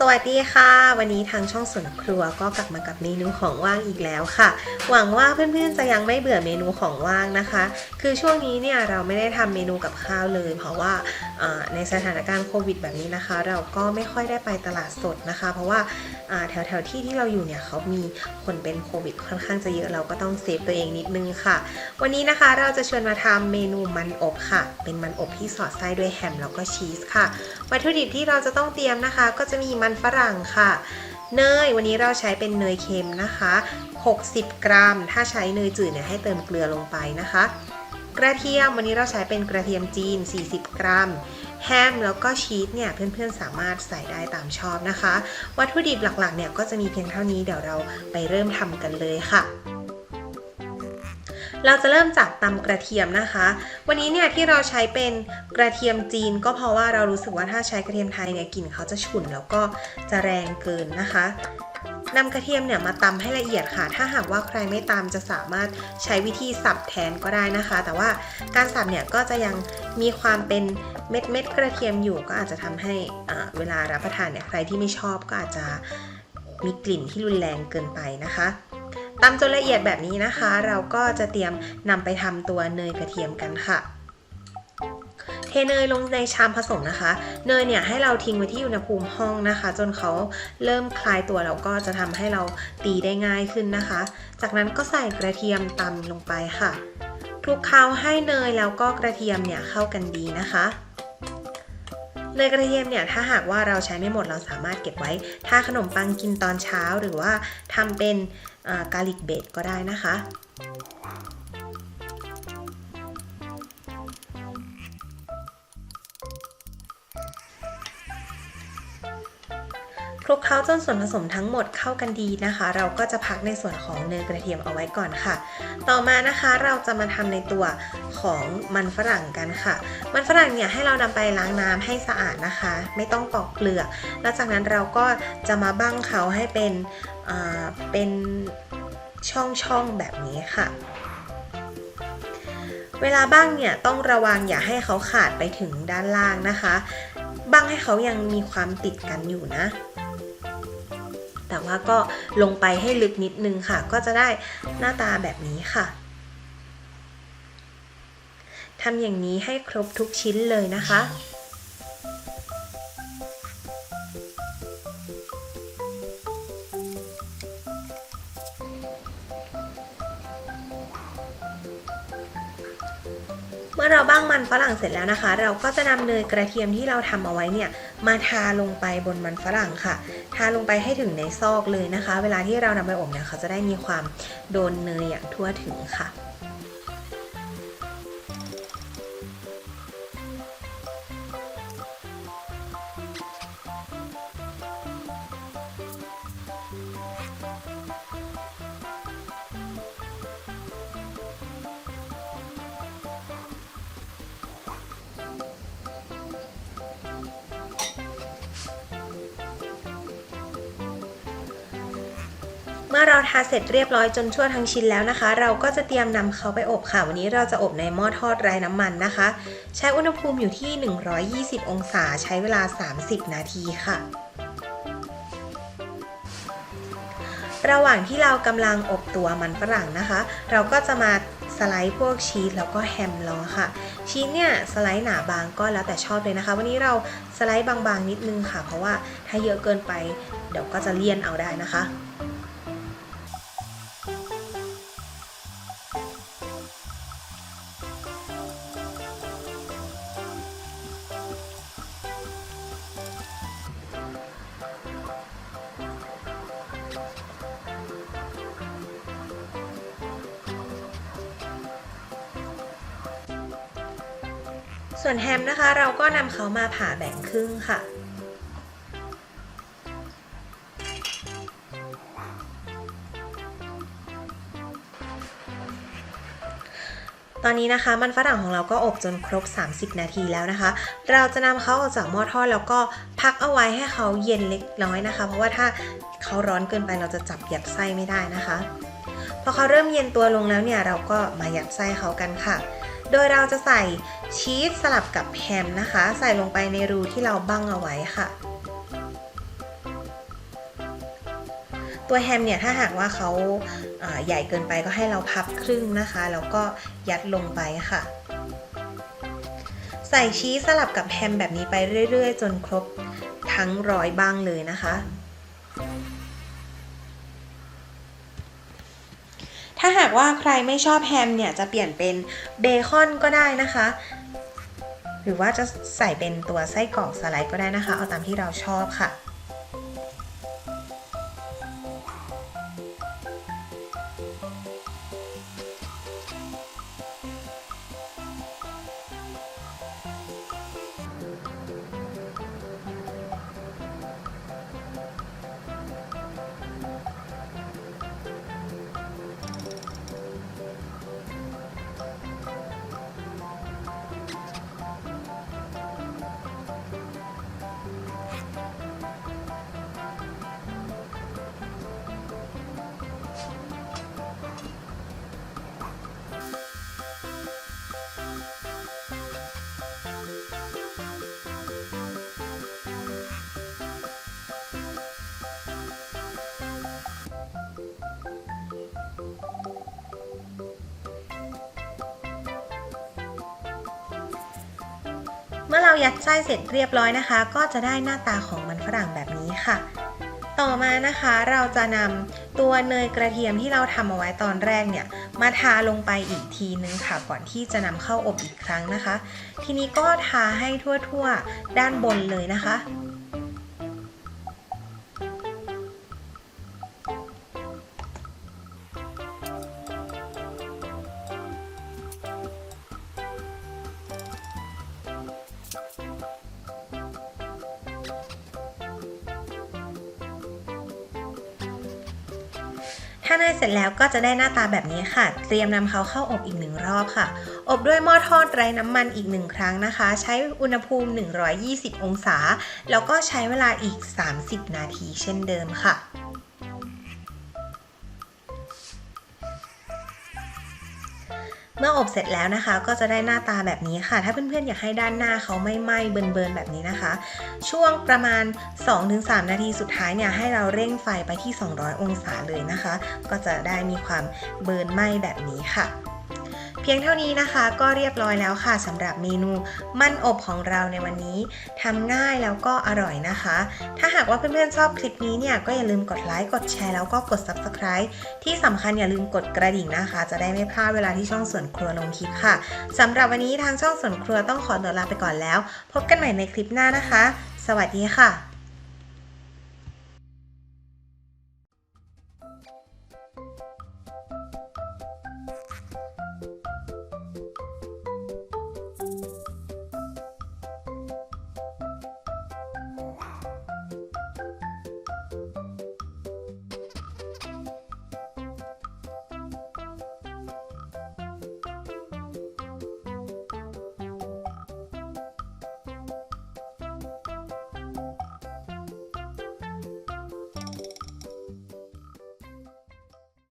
สวัสดีค่ะ วันนี้ทางช่องสวนครัวก็กลับมากับเมนูของว่างอีกแล้วค่ะ หวังว่าเพื่อนๆจะยังไม่เบื่อเมนูของว่างนะคะ คือช่วงนี้เนี่ยเราไม่ได้ทำเมนูกับข้าวเลย เพราะว่าในสถานการณ์โควิดแบบนี้นะคะ เราก็ไม่ค่อยได้ไปตลาดสดนะคะ เพราะว่าแถวๆที่ที่เราอยู่เนี่ยเขามีคนเป็นโควิดค่อนข้างจะเยอะเราก็ต้องเซฟตัวเองนิดนึงค่ะ วันนี้นะคะเราจะชวนมาทำเมนูมันอบค่ะ เป็นมันอบที่สอดไส้ด้วยแฮมแล้วก็ชีสค่ะ วัตถุดิบที่เราจะต้องเตรียมนะคะ ก็จะมีมันฝรั่งค่ะ เนยวันนี้เราใช้เป็นเนยเค็มนะคะ 60 กรัม ถ้าใช้เนยจืดเนี่ยให้เติมเกลือลงไปนะคะ กระเทียมวันนี้เราใช้เป็นกระเทียมจีน 40 กรัม แฮมแล้วก็ชีสเนี่ยเพื่อนๆสามารถใส่ได้ตามชอบนะคะ วัตถุดิบหลักๆเนี่ยก็จะมีเพียงเท่านี้เดี๋ยวเราไปเริ่มทำกันเลยค่ะ เราจะเริ่มจากตำกระเทียมนะคะ วันนี้เนี่ยที่เราใช้เป็นกระเทียมจีน ก็เพราะว่าเรารู้สึกว่าถ้าใช้กระเทียมไทยเนี่ยกลิ่นเขาจะฉุนแล้วก็จะแรงเกินนะคะนำกระเทียมเนี่ยมาตำให้ละเอียดค่ะ ถ้าหากว่าใครไม่ตำจะสามารถใช้วิธีสับแทนก็ได้นะคะ แต่ว่าการสับเนี่ยก็จะยังมีความเป็นเม็ดเม็ดกระเทียมอยู่ก็อาจจะทำให้เวลารับประทานเนี่ยใครที่ไม่ชอบก็อาจจะมีกลิ่นที่รุนแรงเกินไปนะคะ ตำจนละเอียดแบบนี้นะคะ เราก็จะเตรียมนำไปทำตัวเนยกระเทียมกันค่ะ เทเนยลงในชามผสมนะคะ เนยเนี่ยให้เราทิ้งไว้ที่อุณหภูมิห้องนะคะ จนเขาเริ่มคลายตัวแล้วก็จะทำให้เราตีได้ง่ายขึ้นนะคะ จากนั้นก็ใส่กระเทียมตำลงไปค่ะคลุกเคล้าให้เนยแล้วก็กระเทียมเนี่ยเข้ากันดีนะคะ เนยกระเทียมเนี่ยถ้าหากว่าเราใช้ไม่หมดเราสามารถเก็บไว้ ถ้าขนมปังกินตอนเช้าหรือว่าทำเป็นกาลิกเบดก็ได้นะคะ คลุกเคล้าจนส่วนผสมทั้งหมดเข้ากันดีนะคะ เราก็จะพักในส่วนของเนยกระเทียมเอาไว้ก่อนค่ะ ต่อมานะคะเราจะมาทำในตัวของมันฝรั่งกันค่ะ มันฝรั่งเนี่ยให้เรานำไปล้างน้ำให้สะอาดนะคะ ไม่ต้องปอกเปลือก แล้วจากนั้นเราก็จะมาบั้งเขาให้เป็นเป็นช่องๆแบบนี้ค่ะเวลาบ้างเนี่ยต้องระวังอย่าให้เขาขาดไปถึงด้านล่างนะคะ บ้างให้เขายังมีความติดกันอยู่นะ แต่ว่าก็ลงไปให้ลึกนิดนึงค่ะ ก็จะได้หน้าตาแบบนี้ค่ะทำอย่างนี้ให้ครบทุกชิ้นเลยนะคะ มื่อเราบ้างมันฝรั่งเสร็จแล้วนะคะ เราก็จะนำเนยกระเทียมที่เราทำเอาไว้เนี่ยมาทาลงไปบนมันฝรั่งค่ะ ทาลงไปให้ถึงในซอกเลยนะคะ เวลาที่เรานำไปอบเนี่ยเขาจะได้มีความโดนเนยอย่างทั่วถึงค่ะ มื่อเราทาเสร็จเรียบร้อยจนชั่วทั้งชิ้นแล้วนะคะ เราก็จะเตรียมนำเขาไปอบค่ะ วันนี้เราจะอบในหม้อทอดไร้น้ำมันนะคะ ใช้อุณหภูมิอยู่ที่ 120 องศาใช้เวลา 30 นาทีค่ะ ระหว่างที่เรากำลังอบตัวมันฝรั่งนะคะ เราก็จะมาสไลด์พวกชีสแล้วก็แฮมล้อค่ะ ชีสเนี่ยสไลด์หนาบางก็แล้วแต่ชอบเลยนะคะ วันนี้เราสไลด์บางๆนิดนึงค่ะ เพราะว่าถ้าเยอะเกินไป เดี๋ยวก็จะเลี่ยนเอาได้นะคะ ส่วนแฮมนะคะเราก็นำเขามาผ่าแบ่งครึ่งค่ะ ตอนนี้นะคะมันฝรั่งของเราก็อบจนครบ 30 นาทีแล้วนะคะ เราจะนำเขาออกจากหม้อทอดแล้วก็พักเอาไว้ให้เขาเย็นเล็กน้อยนะคะ เพราะว่าถ้าเขาร้อนเกินไปเราจะจับยัดไส้ไม่ได้นะคะ พอเขาเริ่มเย็นตัวลงแล้วเนี่ยเราก็มายัดไส้เขากันค่ะ โดยเราจะใส่ชีสสลับกับแฮมนะคะ ใส่ลงไปในรูที่เราบั้งเอาไว้ค่ะ ตัวแฮมเนี่ยถ้าหากว่าเขาาใหญ่เกินไปก็ให้เราพับครึ่งนะคะ แล้วก็ยัดลงไปค่ะ ใส่ชีสสลับกับแฮมแบบนี้ไปเรื่อย ๆ จนครบทั้งร้อยบ้างเลยนะคะ ถ้าหากว่าใครไม่ชอบแฮมเนี่ยจะเปลี่ยนเป็นเบคอนก็ได้นะคะ หรือว่าจะใส่เป็นตัวไส้กรอกสไลด์ก็ได้นะคะ เอาตามที่เราชอบค่ะ เมื่อเรายัดไส้เสร็จเรียบร้อยนะคะ ก็จะได้หน้าตาของมันฝรั่งแบบนี้ค่ะ ต่อมานะคะเราจะนำตัวเนยกระเทียมที่เราทำเอาไว้ตอนแรกเนี่ยมาทาลงไปอีกทีนึงค่ะ ก่อนที่จะนำเข้าอบอีกครั้งนะคะ ทีนี้ก็ทาให้ทั่วๆ ด้านบนเลยนะคะ ถ้าเนยเสร็จแล้วก็จะได้หน้าตาแบบนี้ค่ะ เตรียมนำเขาเข้าอบอีกหนึ่งรอบค่ะ อบด้วยหม้อทอดไร้น้ำมันอีกหนึ่งครั้งนะคะ ใช้อุณหภูมิ 120 องศา แล้วก็ใช้เวลาอีก 30 นาทีเช่นเดิมค่ะ มื่ออบเสร็จแล้วนะคะ ก็จะได้หน้าตาแบบนี้ค่ะ ถ้าเพื่อนๆอยากให้ด้านหน้าเขาไม่ไหม้เบิร์นๆแบบนี้นะคะ ช่วงประมาณ 2-3 นาทีสุดท้ายเนี่ยให้เราเร่งไฟไปที่ 200 องศาเลยนะคะ ก็จะได้มีความเบิร์นไหม้แบบนี้ค่ะ เพียงเท่านี้นะคะก็เรียบร้อยแล้วค่ะสำหรับเมนูมันอบของเราในวันนี้ทำง่ายแล้วก็อร่อยนะคะ ถ้าหากว่าเพื่อนๆชอบคลิปนี้เนี่ยก็อย่าลืมกดไลค์กดแชร์แล้วก็กด Subscribe ที่สำคัญอย่าลืมกดกระดิ่งนะคะ จะได้ไม่พลาดเวลาที่ช่องส่วนครัวลงคลิปค่ะสำหรับวันนี้ทางช่องส่วนครัวต้องขอตัวลาไปก่อนแล้ว พบกันใหม่ในคลิปหน้านะคะ สวัสดีค่ะ